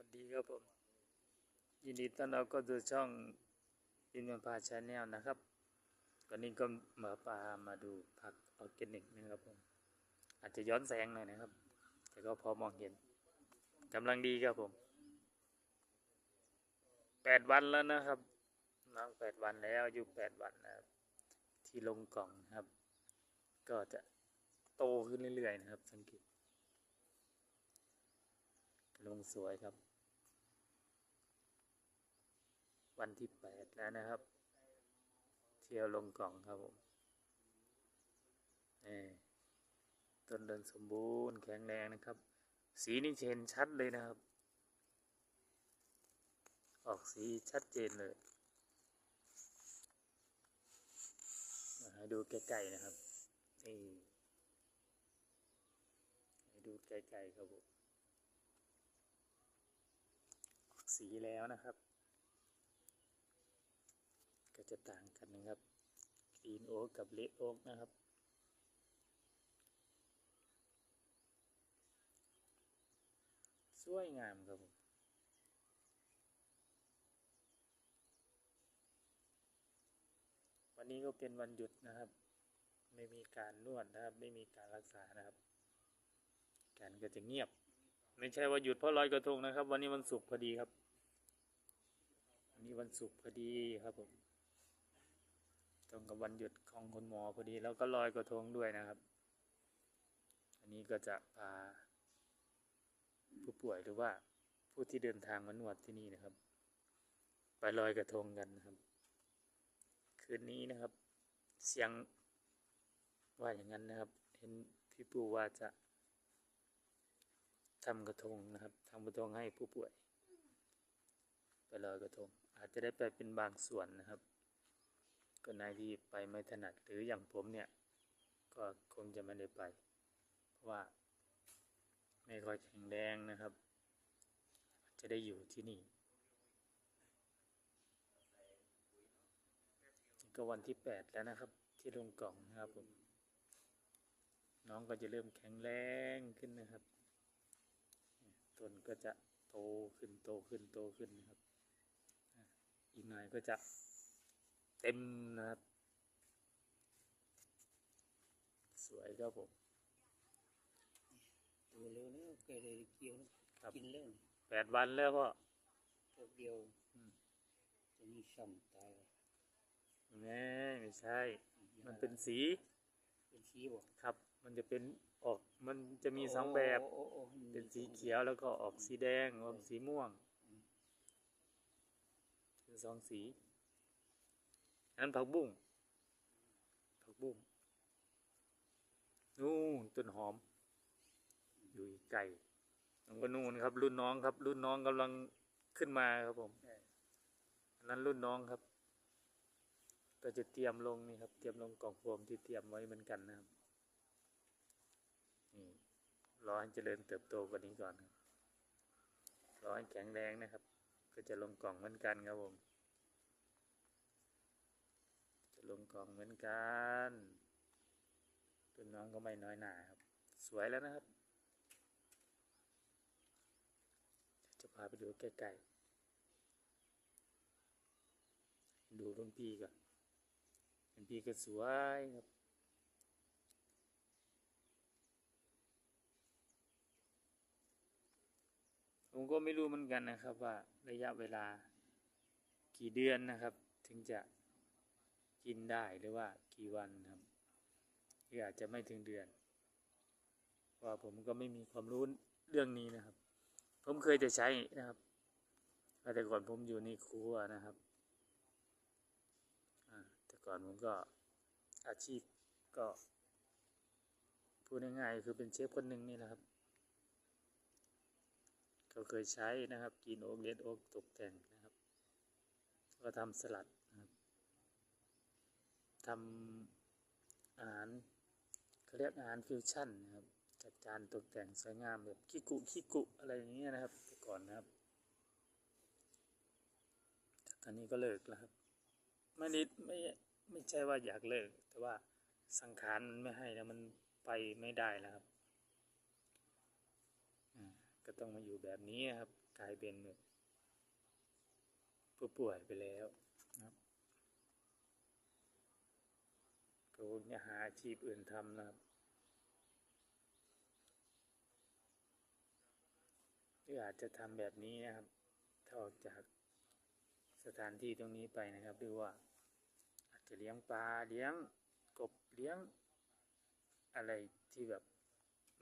วัสดีครับผม ยินดีต้อนรับเข้าสู่ช่องอินเมพาชาแนลนะครับ วันนี้ก็มาปามาดูผักออร์แกนิกนะครับผม อาจจะย้อนแสงหน่อยนะครับ แต่ก็พอมองเห็นกำลังดีครับผมแปดวันแล้วนะครับน้องแปดวันแล้วอายุแปดวันนะครับ ที่ลงกล่องนะครับ ก็จะโตขึ้นเรื่อยๆนะครับ สังเกตลงสวยครับ วันที่แปดแล้วนะครับ เที่ยวลงกล่องครับผมนี่ต้นเดินสมบูรณ์แข็งแรงนะครับ สีนี่เห็นชัดเลยนะครับ ออกสีชัดเจนเลยมาให้ดูใกล้ๆนะครับนี่ให้ดูใกล้ๆครับผมสีแล้วนะครับ จะต่างกันนะครับกรีนโอ๊กกับเลดโอ๊กนะครับสวยงามครับผมวันนี้ก็เป็นวันหยุดนะครับ ไม่มีการนวดนะครับ ไม่มีการรักษานะครับการก็จะเงียบ ไม่ใช่ว่าหยุดเพราะลอยกระทงนะครับ วันนี้วันศุกร์พอดีครับวันนี้วันศุกร์พอดีครับผม ตรงกับวันหยุดของคุณหมอพอดี แล้วก็ลอยกระทงด้วยนะครับ อันนี้ก็จะพาผู้ป่วยหรือว่าผู้ที่เดินทางมานวดที่นี่นะครับ ไปลอยกระทงกันนะครับ คืนนี้นะครับ เสียงว่าอย่างนั้นนะครับ เห็นพี่ปูว่าจะทำกระทงนะครับทำกระทงให้ผู้ป่วย ไปลอยกระทง อาจจะได้ไปเป็นบางส่วนนะครับ ก็นายที่ไปไม่ถนัดหรืออย่างผมเนี่ยก็คงจะไม่ได้ไป เพราะว่าไม่ค่อยแข็งแรงนะครับ จะได้อยู่ที่นี่ ก็วันที่แปดแล้วนะครับ ที่ลงกล่องนะครับผมน้องก็จะเริ่มแข็งแรงขึ้นนะครับตนก็จะโตขึ้นโตขึ้นโตขึ้นนะครับ อีกหน่อยก็จะ เต็มนะครับ สวยครับผมตัวเร็วแล้วเกิดอะไรเกี่ยวแล้วครับกินเรื่องแปดวันแล้วก็แป๊บเดียวอืมจะนี่ช่ำตายเลยแม่ไม่ใช่ มันเป็นสี เป็นสีบ่ครับ มันจะเป็นออก มันจะมีสองแบบโอ้โอ้โอ้เป็นสีเขียวแล้วก็ออกสีแดงออกสีม่วงเป็นสองสีอั นนั้นผักบุ้งผักบุ้งนู่นต้นหอม อยู่อีกไกลน้องก็นู่นครับ รุ่นน้องครับ รุ่นน้องกำลังขึ้นมาครับผมอันนั้นรุ่นน้องครับก็จะเตรียมลงนี่ครับ เตรียมลงกล่องโฟมที่เตรียมไว้เหมือนกันนะครับนี่รอให้เจริญเติบโตกว่านี้ก่อนครับรอให้แข็งแรงนะครับ ก็จะลงกล่องเหมือนกันครับผม จะ ลงกล่องเหมือนกันรุ่นน้องก็ไม่น้อยหนาครับ สวยแล้วนะครับ จะพาไปดูใกล้ๆดูรุ่นพี่ก่อนรุ่นพี่ก็สวยครับผมก็ไม่รู้เหมือนกันนะครับว่าระยะเวลากี่เดือนนะครับ ถึงจะ กินได้หรือว่ากี่วันครับหรืออาจจะไม่ถึงเดือนเพราะว่าผมก็ไม่มีความรู้เรื่องนี้นะครับ ผมเคยจะใช้นะครับ แต่ก่อนผมอยู่ในครัวนะครับแต่ก่อนผมก็อาชีพก็พูดง่ายๆคือเป็นเชฟคนหนึ่งนี่แหละครับก็เคยใช้นะครับกินโอ๊กเลดโอ๊กตกแต่งนะครับ ก็ทำสลัด ทำอาหารเขาเรียกอาหารฟิวชั่นนะครับจัดจานตกแต่งสวยงามแบบคิกุคิกุอะไรอย่างเงี้ยนะครับแต่ก่อนนะครับตอนนี้ก็เลิกแล้วครับไม่ได้ไม่ไม่ใช่ว่าอยากเลิก แต่ว่าสังขารมันไม่ให้แล้วมันไปไม่ได้แล้วครับอ่าก็ต้องมาอยู่แบบนี้นะครับกลายเป็นแบบผู้ป่วยไปแล้วนะครับ ก็คงจะหาอาชีพอื่นทำนะครับหรืออาจจะทำแบบนี้นะครับถ้าออกจากสถานที่ตรงนี้ไปนะครับหรือว่า อาจจะเลี้ยงปลาเลี้ยงกบเลี้ยง อะไรที่แบบ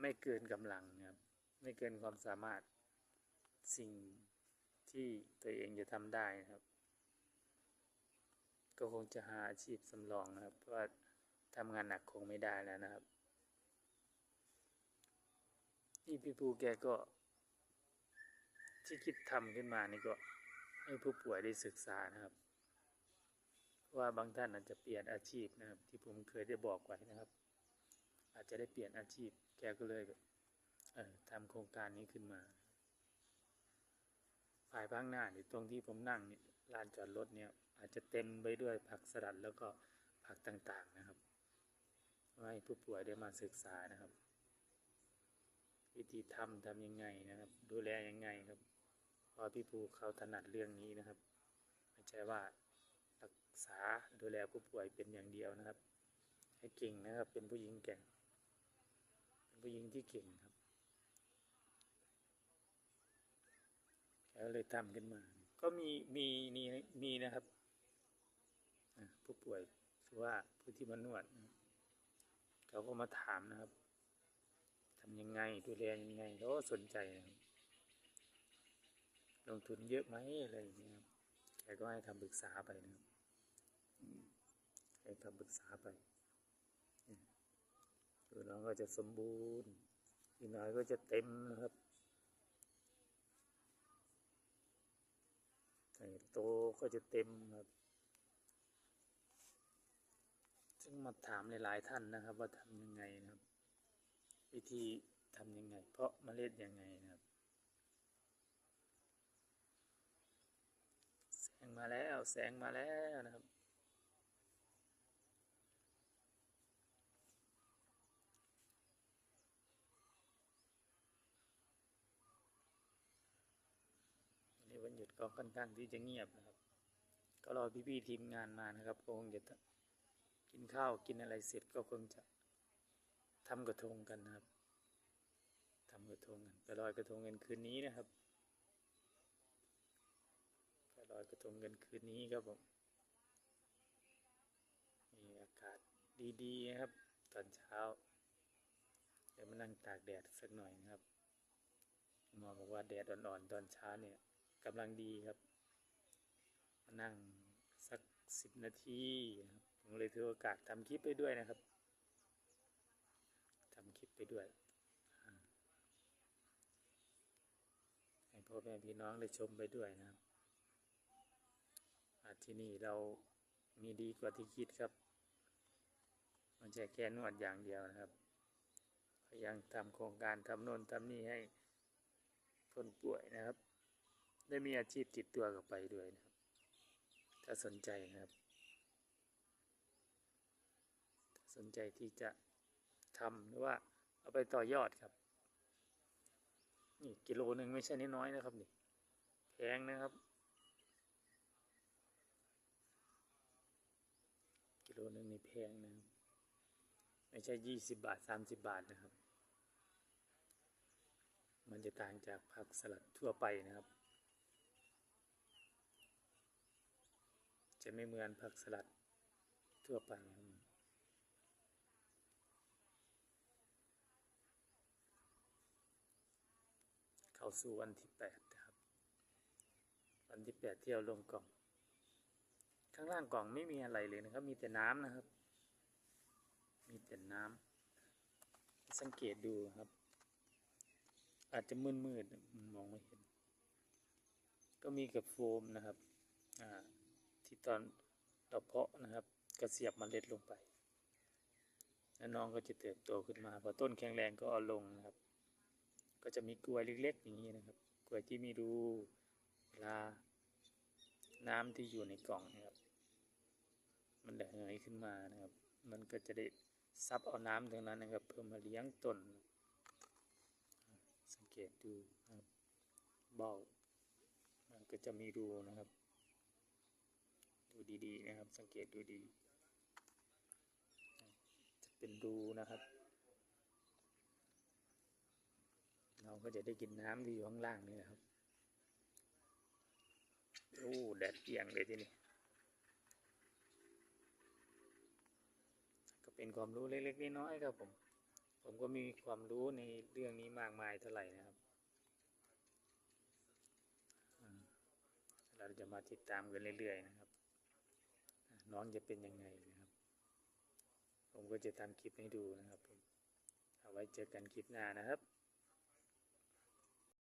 ไม่เกินกำลังนะครับ ไม่เกินความสามารถสิ่งที่ตัวเองจะทำได้นะครับ ก็คงจะหาอาชีพสำรองนะครับเพราะว่า ทำงานหนักคงไม่ได้แล้วนะครับ นี่พี่ภูแกก็ ที่คิดทำขึ้นมานี่ก็ ให้ผู้ป่วยได้ศึกษานะครับ ว่าบางท่านอาจจะเปลี่ยนอาชีพนะครับ ที่ผมเคยได้บอกไว้นะครับ อาจจะได้เปลี่ยนอาชีพ แกก็เลยเออทำโครงการนี้ขึ้นมาฝ่ายข้างหน้านี่ตรงที่ผมนั่งนี่ลานจอดรถเนี่ยอาจจะเต็มไปด้วยผักสลัดแล้วก็ผักต่างๆนะครับ ให้ผู้ป่วยได้มาศึกษานะครับ วิธีทำทำยังไงนะครับ ดูแลยังไงครับเพราะพี่ภูเขาถนัดเรื่องนี้นะครับไม่ใช่ว่ารักษาดูแลผู้ป่วยเป็นอย่างเดียวนะครับ ให้เก่งนะครับ เป็นผู้หญิงเก่งเป็นผู้หญิงที่เก่งครับแล้วเลยทำขึ้นมา ก็มีมีมีมีนะครับผู้ป่วยหรือว่าผู้ที่มานวดนะครับ เขาก็มาถามนะครับทำยังไงดูแลยังไงเขาก็สนใจนะครับลงทุนเยอะไหมอะไรอย่างเงี้ยครับแกก็ให้คำปรึกษาไปนะครับให้คำปรึกษาไปอืมคือน้องก็จะสมบูรณ์พี่น้อยก็จะเต็มนะครับไอ้โตก็จะเต็มครับ ซึ่งมาถามหลายๆท่านนะครับ ว่าทำยังไงนะครับ วิธีทำยังไง เพราะเมล็ดยังไงนะครับแสงมาแล้วแสงมาแล้วนะครับวันนี้วันหยุดก็ค่อนข้างที่จะเงียบนะครับ ก็รอพี่ๆทีมงานมานะครับก็คงจะ กินข้าวกินอะไรเสร็จก็คงจะทำกระทงกันนะครับทำกระทงกันไปลอยกระทงกันคืนนี้นะครับไปลอยกระทงกันคืนนี้ครับผมมีอากาศดีๆนะครับ ตอนเช้า เดี๋ยวมานั่งตากแดดสักหน่อยนะครับหมอบอกว่าแดดอ่อนๆตอนเช้าเนี่ยกำลังดีครับ มานั่งสักสิบนาทีนะครับ ผมเลยถือโอกาสทำคลิปไปด้วยนะครับทำคลิปไปด้วยให้พ่อแม่พี่น้องได้ชมไปด้วยนะครับที่นี่เรามีดีกว่าที่คิดครับ มันจะแค่นวดอย่างเดียวนะครับยังทำโครงการทำโน่นทำนี่ให้คนป่วยนะครับ ได้มีอาชีพติดตัวกลับไปด้วยนะครับ ถ้าสนใจนะครับ ถ้า สนใจที่จะทำหรือว่าเอาไปต่อยอดครับ นี่กิโลหนึ่งไม่ใช่น้อยนะครับนี่แพงนะครับ กิโลหนึ่งนี่แพงนะครับ ไม่ใช่ยี่สิบบาทสามสิบบาทนะครับ มันจะต่างจากผักสลัดทั่วไปนะครับ จะไม่เหมือนผักสลัดทั่วไปนะครับเข้าสู่วันที่แปดนะครับ วันที่แปดที่เราลงกล่อง ข้างล่างกล่องไม่มีอะไรเลยนะครับ มีแต่น้ำนะครับ มีแต่น้ำสังเกตดูครับ อาจจะมืดๆมองไม่เห็น ก็มีกับโฟมนะครับอ่าที่ตอนเราเพาะนะครับก็เสียบเมล็ดลงไปแล้วน้องก็จะเติบโตขึ้นมาพอต้นแข็งแรงก็เอาลงนะครับ ก็จะมีกลวยเล็กๆอย่างนี้นะครับกลวยที่มีรูเวลาน้ำที่อยู่ในกล่องนะครับ มันระเหยขึ้นมานะครับ มันก็จะได้ซับเอาน้ำตรงนั้นนะครับ เพื่อมาเลี้ยงต้นสังเกตดูนะครับเบ้าก็จะมีรูนะครับ ดูดีๆนะครับ สังเกตดูดี จะเป็นรูนะครับ เราก็จะได้กินน้ำที่อยู่ข้างล่างนี่นะครับโอ้แดดเปียงเลยทีนี้ก็เป็นความรู้เล็กๆน้อยๆครับผม ผมก็มีความรู้ในเรื่องนี้มากมายเท่าไหร่นะครับเราจะมาติดตามกันเรื่อยๆนะครับ น้องจะเป็นยังไงนะครับ ผมก็จะทำคลิปให้ดูนะครับผมเอาไว้เจอกันคลิปหน้านะครับ